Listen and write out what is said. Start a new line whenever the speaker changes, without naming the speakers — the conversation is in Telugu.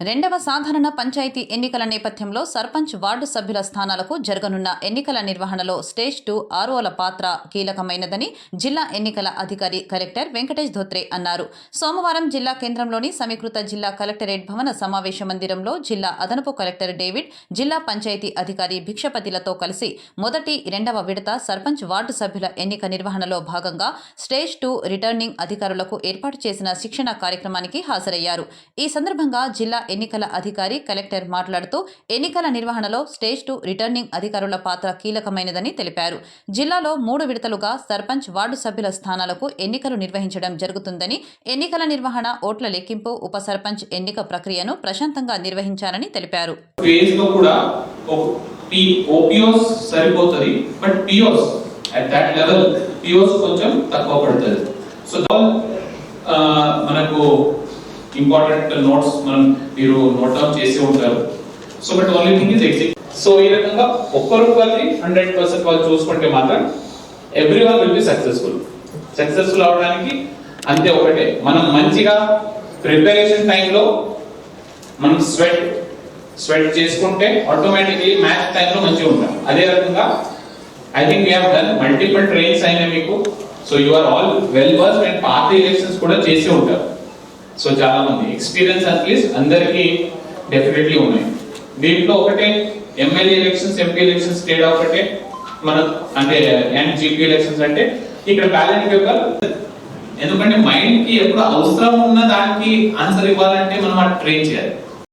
రెండవ సాధారణ పంచాయతీ ఎన్నికల నేపథ్యంలో సర్పంచ్ వార్డు సభ్యుల స్థానాలకు జరగనున్న ఎన్నికల నిర్వహణలో స్టేజ్ టూ ఆర్ఓల పాత్ర కీలకమైనదని జిల్లా ఎన్నికల అధికారి కలెక్టర్ వెంకటేష్ ధోత్రే అన్నారు. సోమవారం జిల్లా కేంద్రంలోని సమీకృత జిల్లా కలెక్టరేట్ భవన సమావేశ మందిరంలో జిల్లా అదనపు కలెక్టర్ డేవిడ్ జిల్లా పంచాయతీ అధికారి భిక్షపతిలతో కలిసి మొదటి రెండవ విడత సర్పంచ్ వార్డు సభ్యుల ఎన్నిక నిర్వహణలో భాగంగా స్టేజ్ టూ రిటర్నింగ్ అధికారులకు ఏర్పాటు చేసిన శిక్షణ కార్యక్రమానికి హాజరయ్యారు. ఈ సందర్భంగా జిల్లా ఎన్నికల అధికారి కలెక్టర్ మాట్లాడుతూ ఎన్నికల నిర్వహణలో స్టేజ్ టూ రిటర్నింగ్ అధికారుల పాత్ర కీలకమైనదని తెలిపారు. జిల్లాలో మూడు విడతలుగా సర్పంచ్ వార్డు సభ్యుల స్థానాలకు ఎన్నికలు నిర్వహించడం జరుగుతుందని ఎన్నికల నిర్వహణ ఓట్ల లెక్కింపు ఉప సర్పంచ్ ఎన్నిక ప్రక్రియను ప్రశాంతంగా నిర్వహించాలని తెలిపారు.
సరిపోతుంది బట్ అట్ దాట్ లెవెల్ కొంచెం తక్కువ పడుతుంది. సో మనకు ఇంపార్టెంట్ నోట్స్ మనం మీరు నోట్ డౌన్ చేసి ఉంటారు. So but only thing is exit so ఈ రకంగా ఒక్కరొక్కరిని హండ్రెడ్ పర్సెంట్ వాళ్ళు చూసుకుంటే మాత్రం every one will be successful successful అవడానికి అంతే ఒకటే. మనం మంచిగా ప్రిపరేషన్ టైంలో మనం స్వెట్ స్వెట్ చేసుకుంటే ఆటోమేటిక్లీ మ్యాచ్ టైంలో మంచిగా ఉంటాం. అదే రకంగా I think we had done multiple trains అయినా మీకు. So you are all well versed and party elections కూడా చేసి ఉంటారు. సో చాలా మంది ఎక్స్పీరియన్స్ అట్లీస్ట్ అందరికీ డెఫినెట్లీ ఉన్నాయి. దీంట్లో ఒకటే ఎమ్మెల్యే ఎలక్షన్స్ ఎంపీ ఎలక్షన్స్ తేడా ఒకటే మన అంటే అండ్ జీపీ ఎలక్షన్స్ అంటే ఇక్కడ బ్యాలెట్ పేపర్ ఎందుకంటే మైండ్కి ఎప్పుడు అవసరం ఉన్న దానికి ఆన్సర్ ఇవ్వాలంటే మనం అది ట్రైన్ చేయాలి.